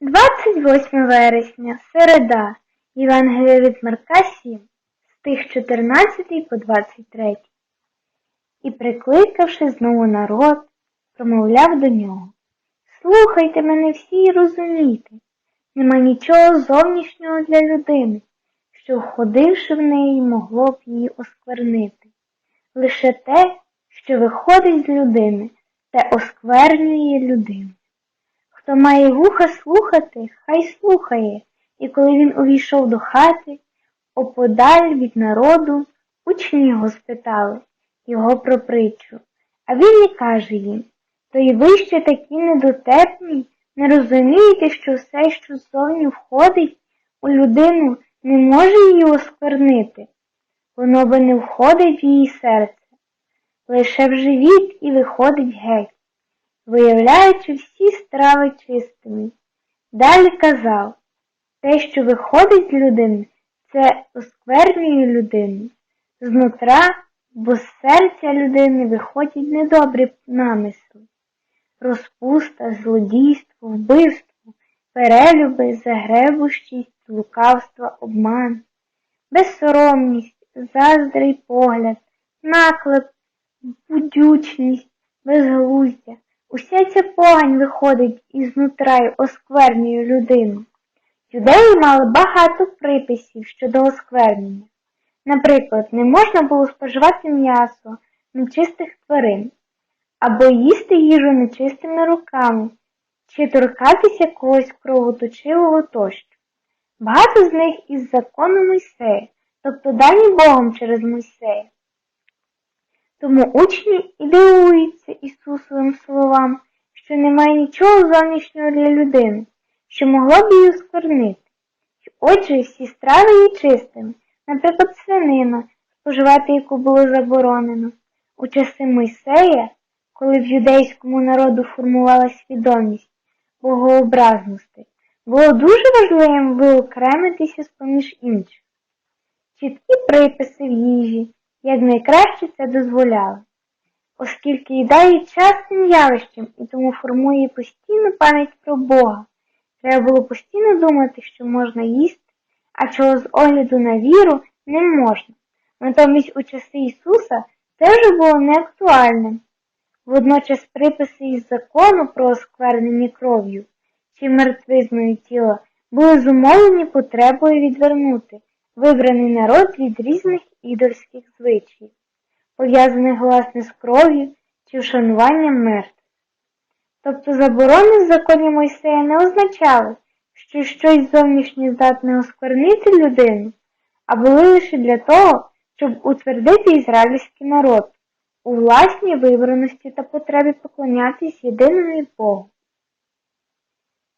28 вересня, середа, Євангелія від Марка 7, стих 14 по 23. І, прикликавши знову народ, промовляв до нього. Слухайте мене всі і розумійте, нема нічого зовнішнього для людини, що, входивши в неї, могло б її осквернити. Лише те, що виходить з людини, те осквернює людину. Хто має вуха слухати, хай слухає, і коли він увійшов до хати, оподаль від народу, учні його спитали його про притчу. А він і каже їм, то й ви ще такі недотепні, не розумієте, що все, що ззовні входить у людину, не може її осквернити. Воно би не входить в її серце, лише в живіт і виходить геть виявляючи всі страви чистими. Далі казав, те, що виходить з людини, це осквернює людину. Знутра, бо з серця людини виходять недобрі намисли, розпуста, злодійство, вбивство, перелюби, загребущість, лукавство, обман, безсоромність, заздрий погляд, наклеп, будючність, безглуздя. Уся ця погань виходить ізнутра й осквернює людину. Юдеї мали багато приписів щодо осквернення. Наприклад, не можна було споживати м'ясо нечистих тварин, або їсти їжу нечистими руками, чи торкатися когось кровоточивого тощо. Багато з них із закону Мойсея, тобто дані Богом через Мойсея. Тому учні і дивуються Ісусовим словам, що немає нічого зовнішнього для людини, що могло б її осквернити. Отже, всі страви є чистими, наприклад, свинина, споживати яку було заборонено. У часи Мойсея, коли в юдейському народу формувала свідомість богообразності, було дуже важливим виокремитися з поміж інших. Чіткі приписи в їжі, як найкраще це дозволяли, оскільки їда є частим явищем і тому формує постійну пам'ять про Бога. Треба було постійно думати, що можна їсти, а чого з огляду на віру не можна. Натомість у часи Ісуса це вже було неактуальним. Водночас приписи із закону про осквернення кров'ю чи мертвизною тіла були зумовлені потребою відвернути вибраний народ від різних ідольських звичаїв, пов'язаних власне з кров'ю чи вшануванням мертвих. Тобто заборони в законі Мойсея не означали, що щось зовнішнє здатне осквернити людину, а були лише для того, щоб утвердити ізраїльський народ у власній вибраності та потребі поклонятись єдиному Богу.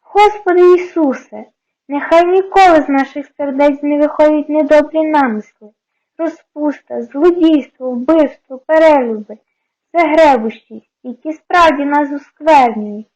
Господи Ісусе! Нехай ніколи з наших сердець не виходять недобрі намисли, розпуста, злодійство, вбивство, перелюби, загребущість, які справді нас осквернюють.